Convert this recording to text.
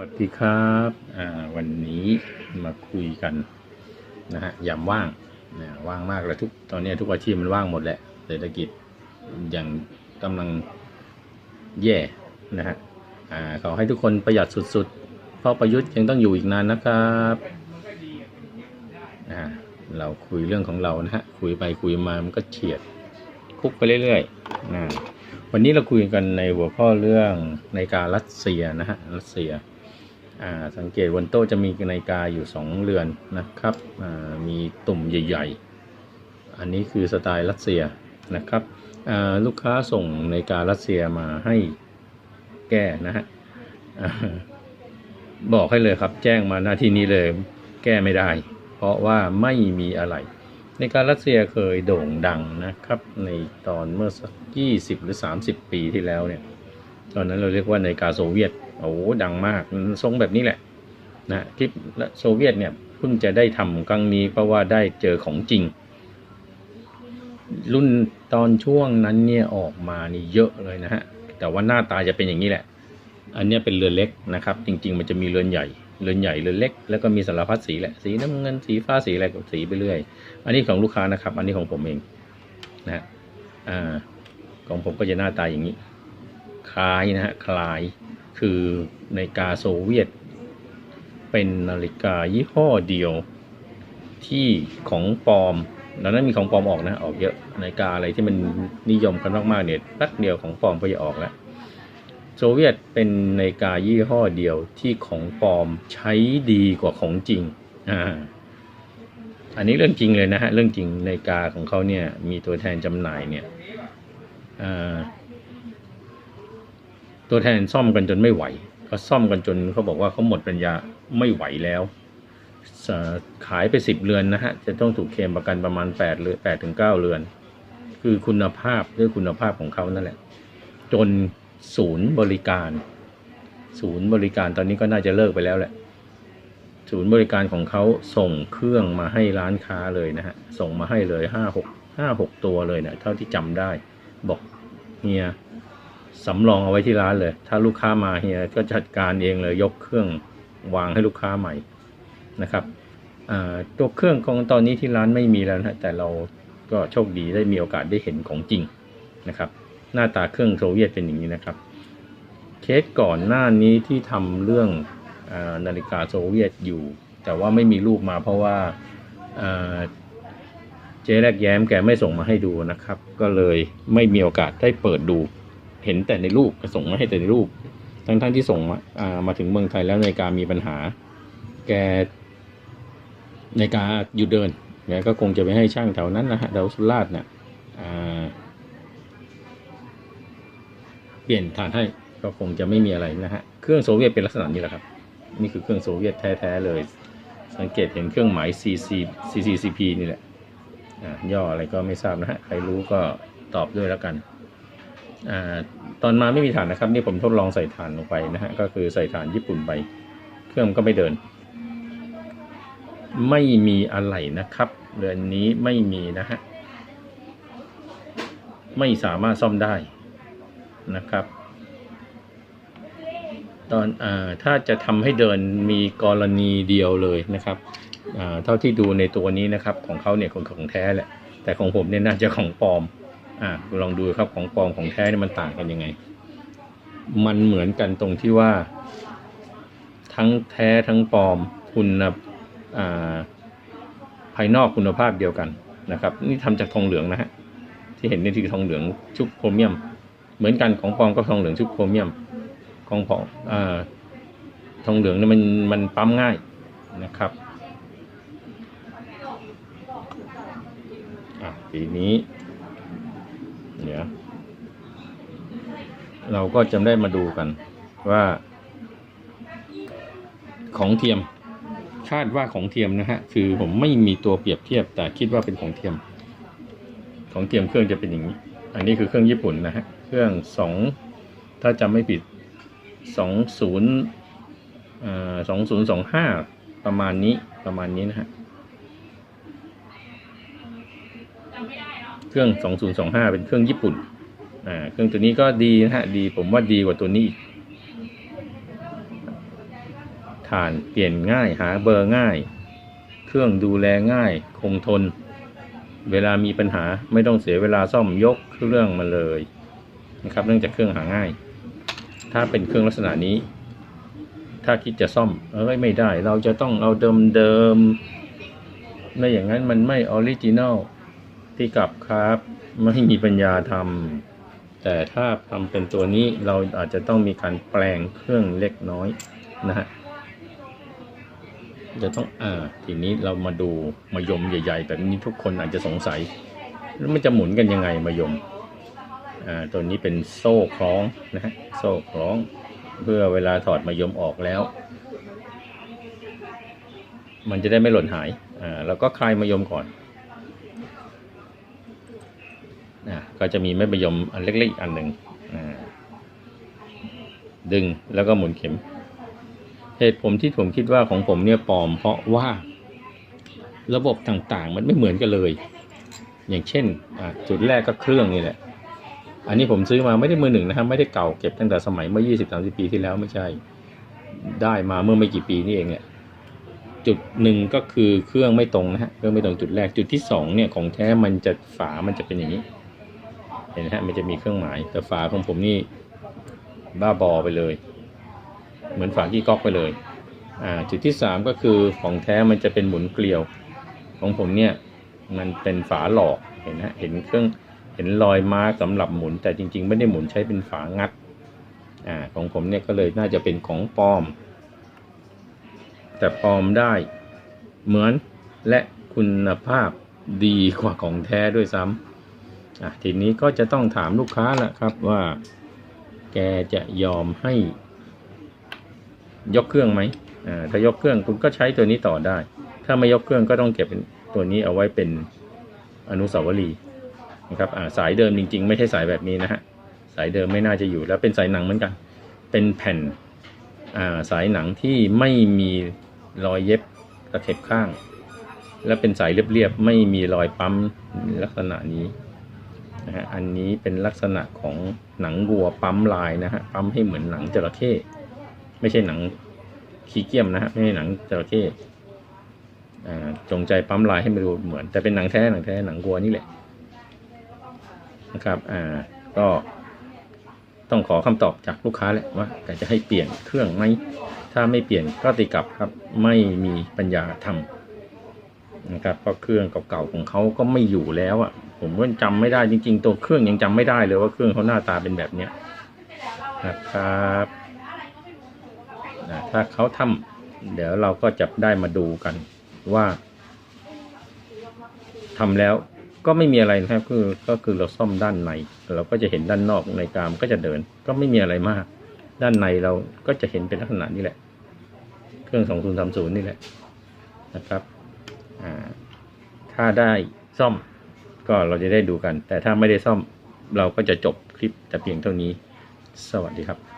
วัสดีครับวันนี้มาคุยกันนะฮะยามว่างนะว่างมากเลยทุกตอนนี้ทุกอาชีพมันว่างหมดแหละเศรษฐกิจอย่างกำลังแย่นะฮะอ่าขอให้ทุกคนประหยัดสุดๆ เพราะประยุทธ์ยังต้องอยู่อีกนานนะครับเราคุยเรื่องของเรานะฮะคุยไปคุยมามันก็เฉียดคุกไปเรื่อยๆนะวันนี้เราคุยกันในหัวข้อเรื่องในการรัสเซียนะฮะรัสเซีย สังเกตบนโต๊ะจะมีนาฬิกาอยู่สองเรือนนะครับมีตุ่มใหญ่ ๆ อันนี้คือสไตล์รัสเซียนะครับลูกค้าส่งนาฬิการัสเซียมาให้แก้นะฮะบอกให้เลยครับแจ้งมาหน้าที่นี้เลยแก้ไม่ได้ เพราะว่าไม่มีอะไร ในการรัสเซียเคยโด่งดังนะครับ ในตอนเมื่อสักยี่สิบหรือสามสิบปีที่แล้วเนี่ย ตอนนั้นเราเรียกว่านาฬิกาโซเวียต โอ้ดังมากทรงแบบนี้แหละนะที่โซเวียตเนี่ยเพิ่งจะได้ทำครั้งนี้เพราะว่าได้เจอของจริง รุ่นตอนช่วงนั้นเนี่ยออกมานี่เยอะเลยนะฮะแต่ว่าหน้าตาจะเป็นอย่างนี้แหละ อันนี้เป็นเรือเล็กนะครับ จริง ๆ มันจะมีเรือนใหญ่ เรือนใหญ่เรือนเล็ก แล้วก็มีสารพัดสีแหละสีน้ำเงินสีฟ้าสีอะไรก็สีไปเรื่อย อันนี้ของลูกค้านะครับ อันนี้ของผมเองนะฮะอ่าของผมก็จะหน้าตาอย่างนี้ คล้ายนะฮะคล้ายคือนาฬิกาโซเวียต เป็นนาฬิกายี่ห้อเดียวที่ของปลอมดังนั้นมีของปลอมออกนะออกเยอะนาฬิกาอะไรที่มันนิยมกันมากๆเนี่ยแป๊บเดียวของปลอมก็จะออกแล้วโซเวียตเป็นนาฬิกายี่ห้อเดียวที่ของปลอมใช้ดีกว่าของจริงอ่าอันนี้เรื่องจริงเลยนะฮะเรื่องจริงนาฬิกาของเขาเนี่ยมีตัวแทนจำหน่ายเนี่ยอ่า ตัวแทนซ่อมกันจนไม่ไหวเขาซ่อมกันจนเขาบอกว่าเขาหมดปัญญาไม่ไหวแล้วขายไปสิบเรือนนะฮะจะต้องถูกเคลมประกันประมาณแปดเรือนแปดถึงเก้าเรือน คือคุณภาพด้วยคุณภาพของเขานั่นแหละ จนศูนย์บริการ ศูนย์บริการตอนนี้ก็น่าจะเลิกไปแล้วแหละ ศูนย์บริการของเขาส่งเครื่องมาให้ร้านค้าเลยนะฮะส่งมาให้เลยห้าหกห้าหกตัวเลยเนะี่ยเท่าที่จำได้บอกเฮีย สำรองเอาไว้ที่ร้านเลย ถ้าลูกค้ามาเฮียก็จัดการเองเลยยกเครื่องวางให้ลูกค้าใหม่นะครับตัวเครื่องของตอนนี้ที่ร้านไม่มีแล้วนะแต่เราก็โชคดีได้มีโอกาสได้เห็นของจริงนะครับ หน้าตาเครื่องโซเวียตเป็นอย่างนี้นะครับ เคสก่อนหน้านี้ที่ทำเรื่องอนาฬิกาโซเวียตอยู่ แต่ว่าไม่มีรูปมาเพราะว่าอ่าเจ๊แรกแย้มแกไม่ส่งมาให้ดูนะครับ ก็เลยไม่มีโอกาสได้เปิดดู เห็นแต่ในรูปส่งมาให้แต่ในรูป ทั้งๆทที่ส่งมาามาถึงเมืองไทยแล้วนาฬิกามีปัญหา แกนาฬิกาหยุดเดินแกก็คงจะไปให้ช่างแถวนั้นนะฮะแถวสุราษฎร์เนี่ยเปลี่ยนฐานให้ก็คงจะไม่มีอะไรนะฮะเครื่องโซเวียตเป็นลักษณะนี้แหละครับ นี่คือเครื่องโซเวียตแท้ๆเลย สังเกตเห็นเครื่องหมาย CC CCCP นี่แหละย่ออะไรก็ไม่ทราบนะฮะใครรู้ก็ตอบด้วยแล้วกัน ตอนมาไม่มีฐานนะครับนี่ผมทดลองใส่ฐานลงไปนะฮะก็คือใส่ฐานญี่ปุ่นไปเครื่องก็ไม่เดิน ไม่มีอะไรนะครับเรือนนี้ไม่มีนะฮะไม่สามารถซ่อมได้นะครับ ตอนอถ้าจะทำให้เดินมีกรณีเดียวเลยนะครับเท่าที่ดูในตัวนี้นะครับ ของเขาเนี่ยของของแท้แหละแต่ของผมเนี่ยน่าจะของปลอม อ่าลองดูครับของปลอมของแท้เนี่ยมันต่างกันยังไง มันเหมือนกันตรงที่ว่า ทั้งแท้ทั้งปลอมคุณอ่าภายนอกคุณภาพเดียวกันนะครับ นี่ทำจากทองเหลืองนะฮะที่เห็นนี่คือทองเหลืองชุบโครเมียม เหมือนกันของปลอมก็ทองเหลืองชุบโครเมียมของปลอมอ่าทองเหลืองเนี่ยมันมันปั๊มง่ายนะครับอะปีนี้ เดี๋ยวเราก็จะได้มาดูกันว่าของเทียม คาดว่าของเทียมนะฮะ คือผมไม่มีตัวเปรียบเทียบ แต่คิดว่าเป็นของเทียม ของเทียมเครื่องจะเป็นอย่างนี้ อันนี้คือเครื่องญี่ปุ่นนะฮะ เครื่องสองถ้าจำไม่ผิดสองศูนย์สองศูนย์สองห้าประมาณนี้ประมาณนี้นะฮะ เครื่อง 2025 เป็นเครื่องญี่ปุ่นอ่าเครื่องตัวนี้ก็ดีนะฮะดีผมว่าดีกว่าตัวนี้อีกทานเปลี่ยนง่ายหาเบอร์ง่าย เครื่องดูแลง่าย คงทน เวลามีปัญหาไม่ต้องเสียเวลาซ่อมยกเครื่องมาเลยนะครับเนื่องจากเครื่องหาง่าย ถ้าเป็นเครื่องลักษณะนี้ ถ้าคิดจะซ่อมเอ้ยไม่ได้ เราจะต้องเอาเดิมเดิมไม่อย่างนั้นมันไม่ออริจินัล ที่กลับครับ ไม่มีปัญญาทำแต่ถ้าทำเป็นตัวนี้เราอาจจะต้องมีการแปลงเครื่องเล็กน้อยนะฮะจะต้องอ่าทีนี้เรามาดูมายมใหญ่ ๆ แบบนี้ทุกคนอาจจะสงสัย แล้วมันจะหมุนกันยังไงมายมอ่าตัวนี้เป็นโซ่คล้องนะฮะโซ่คล้อง เพื่อเวลาถอดมายมออกแล้ว มันจะได้ไม่หล่นหายอ่าแล้วก็คลายมายมก่อน อ่าก็จะมีแม่มายมอันเล็กๆอีกอันหนึ่งดึงแล้วก็หมุนเข็ม เหตุผมที่ผมคิดว่าของผมเนี่ยปลอม เพราะว่าระบบต่างๆ มันไม่เหมือนกันเลย อย่างเช่นจุดแรกก็เครื่องนี่แหละ อันนี้ผมซื้อมาไม่ได้มือหนึ่งนะครับไม่ได้เก่าเก็บตั้งแต่สมัยเมื่อ 20 30 ปีที่แล้วไม่ใช่ ได้มาเมื่อไม่กี่ปีนี่เองเนี่ยจุดหนึ่งก็คือเครื่องไม่ตรงนะฮะเครื่องไม่ตรงจุดแรกจุดที่สองเนี่ยของแท้มันจะฝามันจะเป็นอย่างนี้ เห็นไหมฮะมันจะมีเครื่องหมายแต่ฝาของผมนี่บ้าบอไปเลย เหมือนฝากี้ก๊อกไปเลยอ่าจุดที่สามก็คือของแท้มันจะเป็นหมุนเกลียว ของผมเนี่ยมันเป็นฝาหลอกเห็นฮะเห็นเครื่องเห็นรอยมาร์กสำหรับหมุน แต่จริง ๆ ไม่ได้หมุนใช้เป็นฝางัดอ่าของผมเนี่ยก็เลยน่าจะเป็นของปลอม แต่ปลอมได้เหมือนและคุณภาพดีกว่าของแท้ด้วยซ้ำ อะทีนี้ก็จะต้องถามลูกค้าละครับว่า แกจะยอมให้ ยกเครื่องไหมอ่าถ้ายกเครื่องคุณก็ใช้ตัวนี้ต่อได้ ถ้าไม่ยกเครื่องก็ต้องเก็บตัวนี้เอาไว้เป็นอนุสาวรีย์นะครับอ่าสายเดิมจริง ๆ ไม่ใช่สายแบบนี้นะฮะสายเดิมไม่น่าจะอยู่แล้วเป็นสายหนังเหมือนกัน เป็นแผ่นอ่าสายหนังที่ไม่มีรอยเย็บตะเข็บข้าง และเป็นสายเรียบๆไม่มีรอยปั๊มลักษณะนี้ นะฮะ อันนี้เป็นลักษณะของหนังวัวปั๊มลายนะฮะ ปั๊มให้เหมือนหนังจระเข้ ไม่ใช่หนังขี้เกียมนะฮะ ไม่ใช่หนังจระเข้จงใจปั๊มลายให้มันดูเหมือน แต่เป็นหนังแท้หนังแท้หนังวัวนี่แหละนะครับ อ่า ก็ต้องขอคำตอบจากลูกค้าแหละว่าจะให้เปลี่ยนเครื่องไหมถ้าไม่เปลี่ยนก็ตีกลับครับ ไม่มีปัญญาทำนะครับเพราะเครื่องเก่าๆของเขาก็ไม่อยู่แล้วอะ ผมก็จำไม่ได้จริง ๆ ตัวเครื่องยังจำไม่ได้เลยว่าเครื่องเขาหน้าตาเป็นแบบเนี้ยนะครับอ่าถ้าเขาทำเดี๋ยวเราก็จะได้มาดูกันว่าทำแล้วก็ไม่มีอะไรนะครับคือก็คือเราซ่อมด้านใน เราก็จะเห็นด้านนอกในกรามก็จะเดิน ก็ไม่มีอะไรมาก ด้านในเราก็จะเห็นเป็นลักษณะนี้แหละ เครื่อง 2030 นี่แหละนะครับถ้าได้ซ่อม ก็เราจะได้ดูกัน แต่ถ้าไม่ได้ซ่อมเราก็จะจบคลิปแต่เพียงเท่านี้ สวัสดีครับ